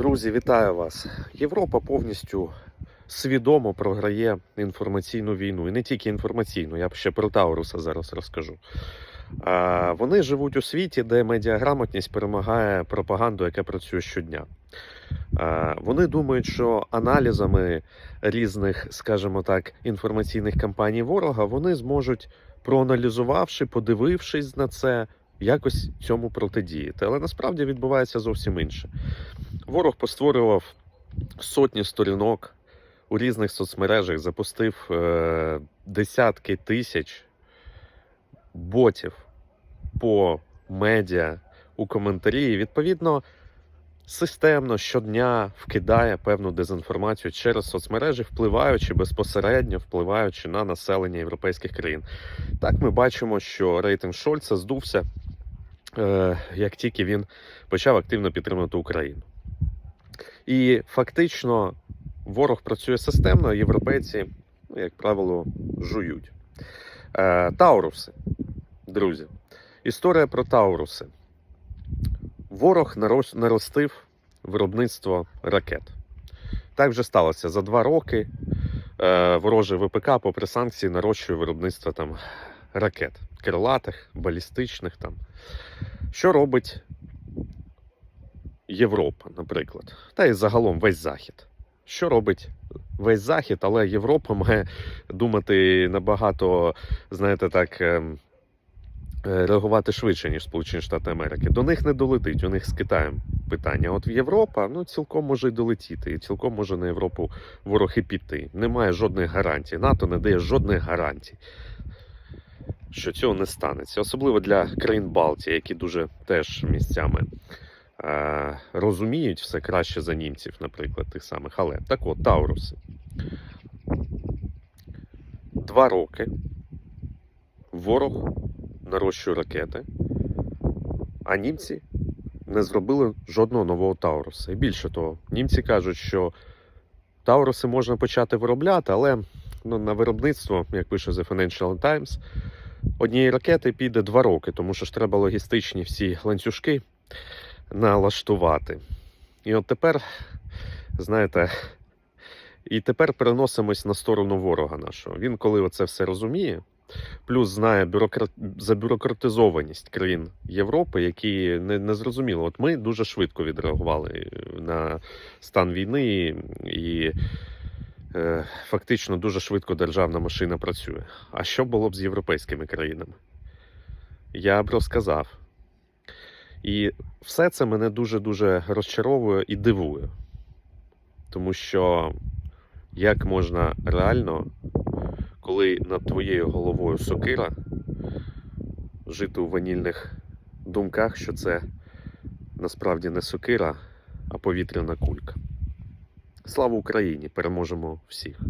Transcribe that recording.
Друзі, вітаю вас! Європа повністю свідомо програє інформаційну війну. І не тільки інформаційну, я ще про Тауруса зараз розкажу. Вони живуть у світі, де медіаграмотність перемагає пропаганду, яка працює щодня. Вони думають, що аналізами різних, скажімо так, інформаційних кампаній ворога вони зможуть, проаналізувавши, подивившись на це, якось цьому протидіяти. Але насправді відбувається зовсім інше. Ворог постворював сотні сторінок у різних соцмережах, запустив е, десятки тисяч ботів по медіа у коментарі. І, відповідно, системно щодня вкидає певну дезінформацію через соцмережі, впливаючи безпосередньо впливаючи на населення європейських країн. Так ми бачимо, що рейтинг Шольца здувся, як тільки він почав активно підтримувати Україну. І фактично ворог працює системно, а європейці, ну, як правило, жують. Е, Тауруси, друзі. Історія про Тауруси. Ворог наростив виробництво ракет. Так вже сталося за два роки. Е, ворожий ВПК, попри санкції, нарощує виробництво там ракет крилатих, балістичних. Там. Що робить Європа, наприклад, та й загалом весь Захід. Що робить весь Захід, але Європа має думати набагато, знаєте, так. ем, е, Реагувати швидше, ніж Сполучені Штати Америки. До них не долетить, у них з Китаєм питання. От в Європа ну, цілком може й долетіти, і цілком може на Європу ворог і піти. Немає жодних гарантій. НАТО не дає жодних гарантій, що цього не станеться. Особливо для країн Балтії, які дуже теж місцями е, розуміють все краще за німців, наприклад, тих самих. Але так от, Тауруси. Два роки ворог нарощує ракети, а німці не зробили жодного нового Тауруса. І більше того, німці кажуть, що Тауруси можна почати виробляти, але ну, на виробництво, як пише The Financial Times, однієї ракети піде два роки, тому що ж треба логістичні всі ланцюжки налаштувати. І от тепер, знаєте, і тепер переносимось на сторону ворога нашого. Він, коли це все розуміє, плюс знає бюрократ... забюрократизованість країн Європи, які не, не зрозуміло. От ми дуже швидко відреагували на стан війни і. Е, Фактично дуже швидко державна машина працює. А що було б з європейськими країнами? Я б розказав. І все це мене дуже-дуже розчаровує і дивує. Тому що як можна реально, коли над твоєю головою сокира, жити у ванільних думках, що це насправді не сокира, а повітряна кулька. Слава Україні! Переможемо всіх!